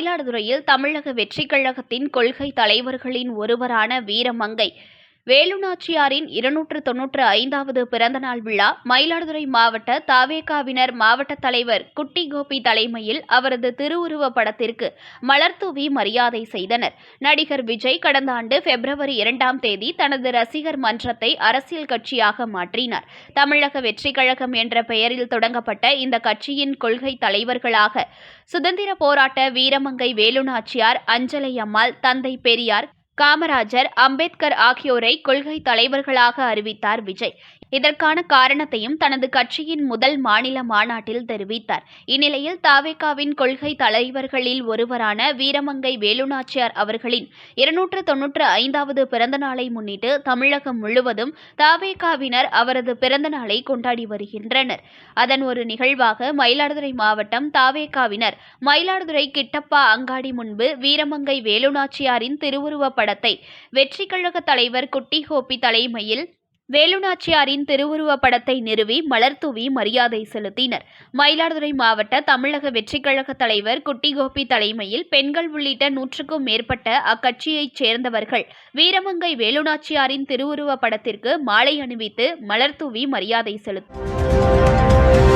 மயிலாடுதுறையில் தமிழக வெற்றிக் கழகத்தின் கொள்கை தலைவர்களின் ஒருவரான வீரமங்கை வேலுநாச்சியாரின் இருநூற்று தொன்னூற்று ஐந்தாவது பிறந்தநாள் விழா மயிலாடுதுறை மாவட்ட தாவேகாவினர் மாவட்ட தலைவர் குட்டி கோபி தலைமையில் அவரது திருவுருவ படத்திற்கு மலர்தூவி மரியாதை செய்தனர். நடிகர் விஜய் கடந்த ஆண்டு பிப்ரவரி இரண்டாம் தேதி தனது ரசிகர் மன்றத்தை அரசியல் கட்சியாக மாற்றினார். தமிழக வெற்றி கழகம் என்ற பெயரில் தொடங்கப்பட்ட இந்த கட்சியின் கொள்கை தலைவர்களாக சுதந்திர போராட்ட வீரமங்கை வேலுநாச்சியார் அஞ்சலை அம்மாள் தந்தை பெரியார் காமராஜர் அம்பேத்கர் ஆகியோரை கொள்கை தலைவர்களாக அறிவித்தார் விஜய். இதற்கான காரணத்தையும் தனது கட்சியின் முதல் மாநில மாநாட்டில் தெரிவித்தார். இந்நிலையில் தாவேகாவின் கொள்கை தலைவர்களில் ஒருவரான வீரமங்கை வேலுநாச்சியார் அவர்களின் இருநூற்று தொன்னூற்று ஐந்தாவது பிறந்த நாளை முன்னிட்டு தமிழகம் முழுவதும் தாவேகாவினர் அவரது பிறந்த நாளை கொண்டாடி வருகின்றனர். அதன் ஒரு நிகழ்வாக மயிலாடுதுறை மாவட்டம் தாவேகாவினர் மயிலாடுதுறை கிட்டப்பா அங்காடி முன்பு வீரமங்கை வேலுநாச்சியாரின் திருவுருவப் படத்தை. வெற்றி கழக தலைவர் குட்டி கோபி தலைமையில் வேலுநாச்சியாரின் திருவுருவப் படத்தை நிறுவி மலர்தூவி மரியாதை செலுத்தினர். மயிலாடுதுறை மாவட்ட தமிழக வெற்றிக் கழக தலைவர் குட்டி கோபி தலைமையில் பெண்கள் உள்ளிட்ட நூற்றுக்கும் மேற்பட்ட அக்கட்சியைச் சேர்ந்தவர்கள் வீரமங்கை வேலுநாச்சியாரின் திருவுருவப் படத்திற்கு மாலை அணிவித்து மலர்தூவி மரியாதை செலுத்தினர்